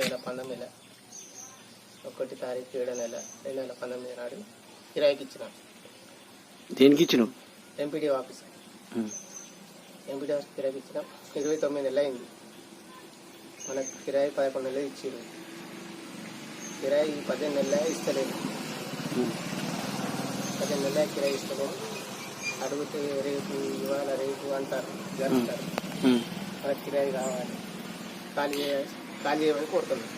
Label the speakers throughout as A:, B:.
A: పంతొమ్మిది నెల ఒకటి తారీఖు ఏడో నెల రెండు వేల పంతొమ్మిది నాడు కిరాయికి ఇచ్చిన
B: దేనికి ఇచ్చినావు
A: ఎంపీడీ ఆఫీస్. ఎంపీడీ ఆఫీస్ కిరాయికి ఇచ్చిన ఇరవై తొమ్మిది నెలలు అయింది. మనకు కిరాయి పదకొండు నెలలు ఇచ్చారు కిరాయి పద్దెనిమిది నెలలే ఇస్తలేదు. పద్దెనిమిది నెలలే కిరాయి ఇస్తలేదు. అడిగితే రేపు ఇవాళ రేపు అంటారు జరుపుతారు. మనకు కిరాయి కావాలి. ఖాళీ ఖాళీ చేయమని కోరుతున్నాం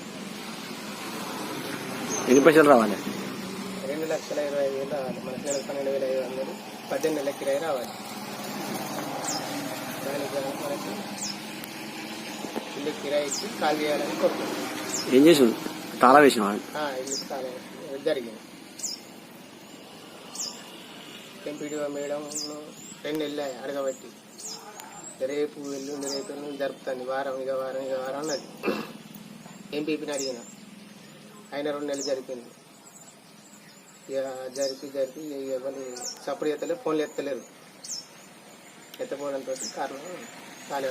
B: ఎన్ని పైసలు రావాలి?
A: రెండు లక్షల ఇరవై ఐదు వేలు రావాలి. మనకి నెలకు పన్నెండు వేల ఐదు వందలు పద్దెనిమిది నెలల కిరాయి రావాలి. దానికి మనకి ఇల్లు కిరాయి ఇచ్చి ఖాళీ చేయాలని కోరుతున్నాం
B: ఏం చేసావు తాళా వేసినావా?
A: ఆ, ఇల్లు ఖాళీ జరిగింది. ఎంపీడీఓ మేడం రెండు నెలలు అడగబట్టి రేపు ఎల్లుండి రేపు ఎల్లుండి జరుపుతుంది. వారం ఇక వారం ఇక వారం అన్నది. ఎంపీపీని అడిగిన? ఆయన రెండు నెలలు జరిపింది ఇక జరిపి జరిపి ఎవరు సప్పుడు ఎత్తలేరు ఫోన్లు ఎత్తలేరు. ఎత్తపోవడంతో కారణం ఖాళీ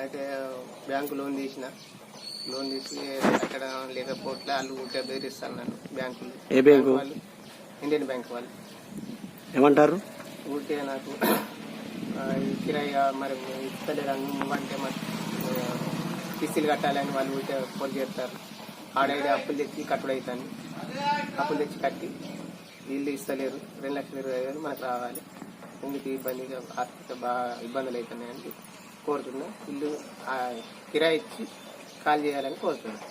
A: అయితే బ్యాంకు లోన్ తీసిన. లోన్ తీసి అక్కడ లేకపోతే వాళ్ళు ఊరికే బెదిరిస్తారు నన్ను బ్యాంకులు.
B: ఏ బ్యాంకు?
A: వాళ్ళు. ఇండియన్ బ్యాంక్ వాళ్ళు.
B: ఏమంటారు?
A: ఊరికే నాకు కిరాయి మరి ఇస్తలేరు అంటే మరి కిస్తీలు కట్టాలని వాళ్ళు ఊరికే ఫోన్ చేస్తారు. ఆడైతే అప్పులు తెచ్చి కట్టుడు అవుతాను. అప్పులు తెచ్చి కట్టి వీళ్ళు ఇస్తలేరు. రెండు లక్షల ఇరవై ఐదు వేలు మనకు రావాలి. ఎందుకు ఇబ్బందిగా ఆర్థిక బాగా ఇబ్బందులు అవుతున్నాయని కోరుతున్నా. ఇల్లు కిరాయి ఇచ్చి ఖాళీ చేయాలని కోరుతున్నాం.